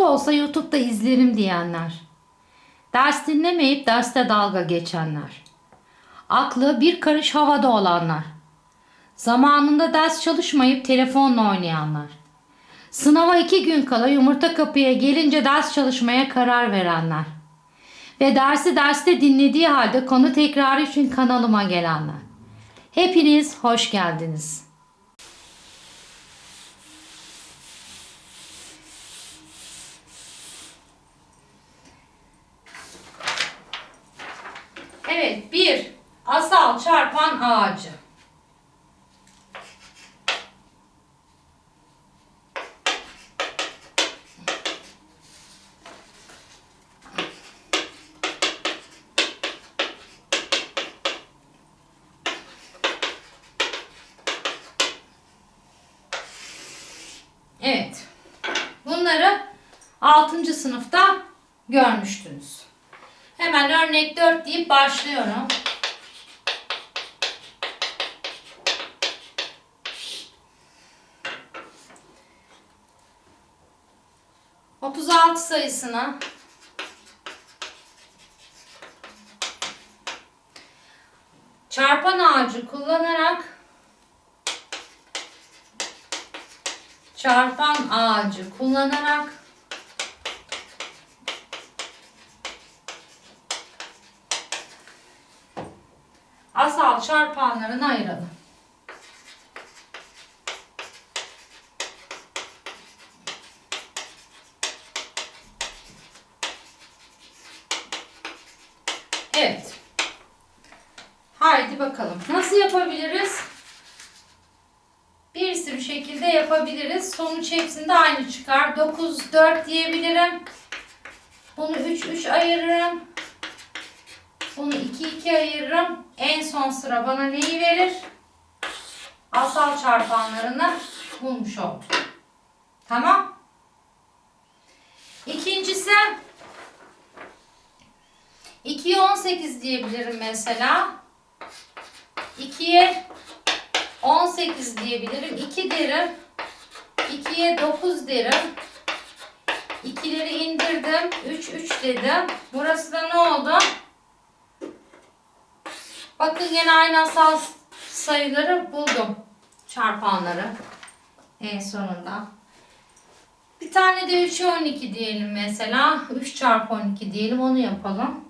Nasıl olsa YouTube'da izlerim diyenler. Ders dinlemeyip derste dalga geçenler. Aklı bir karış havada olanlar. Zamanında ders çalışmayıp telefonla oynayanlar. Sınava iki gün kala yumurta kapıya gelince ders çalışmaya karar verenler. Ve dersi derste dinlediği halde konu tekrarı için kanalıma gelenler. Hepiniz hoş geldiniz. Evet, bir asal çarpan ağacı. Evet. Bunları 6. sınıfta görmüştünüz. Hemen örnek 4 deyip başlıyorum. Otuz altı sayısını çarpan ağacı kullanarak çarpan ağacı kullanarak asal çarpanlarını ayıralım. Evet. Haydi bakalım. Nasıl yapabiliriz? Bir sürü şekilde yapabiliriz. Sonuç hepsinde aynı çıkar. 9, 4 diyebilirim. Bunu 3, 3 ayırırım. Bunu 2, 2 ayırırım. En son sıra bana neyi verir? Asal çarpanlarını bulmuş oldum. Tamam. İkincisi 2'ye 18 diyebilirim mesela. 2'ye 18 diyebilirim. 2 derim. 2'ye 9 derim. 2'leri indirdim. 3 3 dedim. Burası da ne oldu? Bakın yine aynı asal sayıları buldum. Çarpanları. En sonunda. Bir tane de 3'e 12 diyelim mesela. 3 çarpı 12 diyelim. Onu yapalım.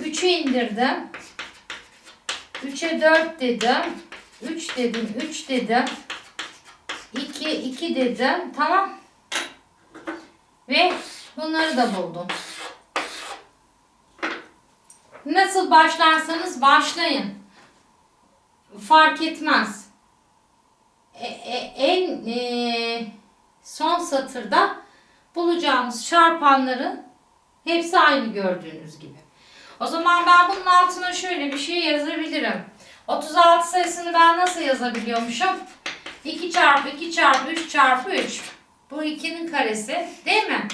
3'ü indirdim. 3'e 4 dedim. 3 dedim. 3 dedim. 2, 2 dedim. Tamam. Ve bunları da buldum. Nasıl başlarsanız başlayın. Fark etmez. E, e, en e, son satırda bulacağınız çarpanların hepsi aynı gördüğünüz gibi. O zaman ben bunun altına şöyle bir şey yazabilirim. 36 sayısını ben nasıl yazabiliyormuşum? 2 çarpı 2 çarpı 3 çarpı 3. Bu 2'nin karesi değil mi?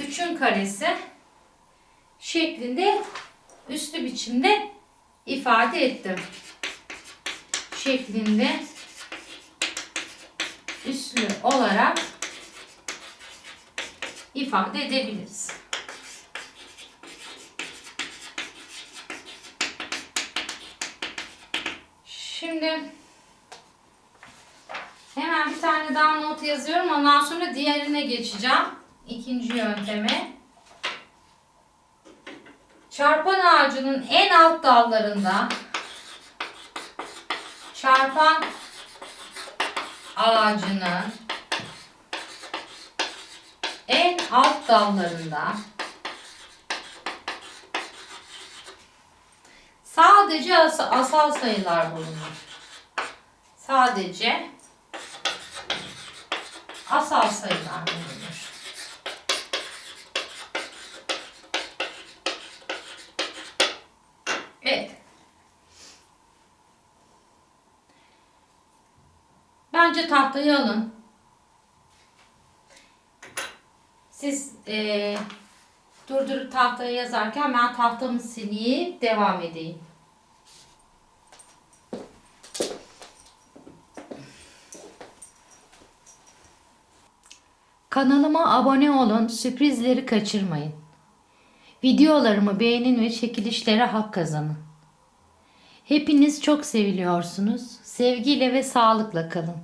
3'ün karesi şeklinde üslü biçimde ifade ettim. Şeklinde üslü olarak ifade edebiliriz. Şimdi hemen bir tane daha not yazıyorum. Ondan sonra diğerine geçeceğim. İkinci yönteme. Çarpan ağacının en alt dallarında çarpan ağacının en alt dallarında sadece as asal sayılar bulunur. Sadece asal sayılar bulunur. Evet. Bence tahtayı alın. Siz e, durdurup tahtaya yazarken ben tahtamı sileyip devam edeyim. Kanalıma abone olun, sürprizleri kaçırmayın. Videolarımı beğenin ve çekilişlere hak kazanın. Hepiniz çok seviliyorsunuz. Sevgiyle ve sağlıkla kalın.